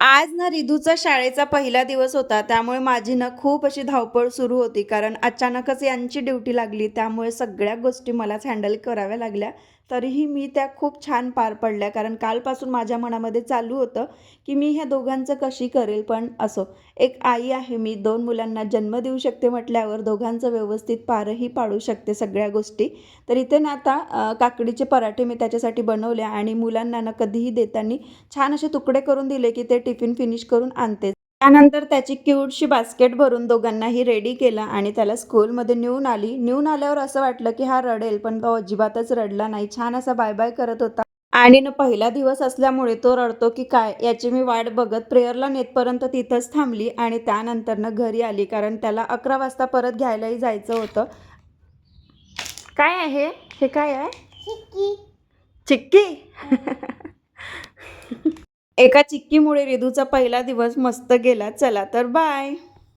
आज ना रिधूचा शाळेचा पहिला दिवस होता त्यामुळे माझी ना खूप अशी धावपळ सुरू होती. कारण अचानकच यांची ड्युटी लागली त्यामुळे सगळ्या गोष्टी मलाच हँडल कराव्या लागल्या. तरीही मी त्या खूप छान पार पडल्या. कारण कालपासून माझ्या मनामध्ये चालू होतं की मी ह्या दोघांचं कशी करेल? पण असो एक आई आहे मी दोन मुलांना जन्म देऊ शकते म्हटल्यावर दोघांचं व्यवस्थित पारही पाडू शकते सगळ्या गोष्टी. तर इथे ना आता काकडीचे पराठे मी त्याच्यासाठी बनवले आणि मुलांना ना कधीही देताना छान असे तुकडे करून दिले की ते टिफिन फिनिश करून आणते. त्यानंतर त्याची क्यूटशी बास्केट भरून दोघांनाही रेडी केला आणि त्याला स्कूलमध्ये नेऊन आली. नेऊन आल्यावर असं वाटलं की हा रडेल पण तो अजिबातच रडला नाही. छान असा बाय बाय करत होता. आणि ना पहिला दिवस असल्यामुळे तो रडतो की काय याची मी वाट बघत प्रेयरला नेतपर्यंत तिथंच थांबली आणि त्यानंतर ना घरी आली कारण त्याला अकरा वाजता परत घ्यायलाही जायचं होतं. काय आहे? हे काय आहे? चिक्की. एका चिक्कीमुळे रिधूचा पहिला दिवस मस्त गेला. चला तर बाय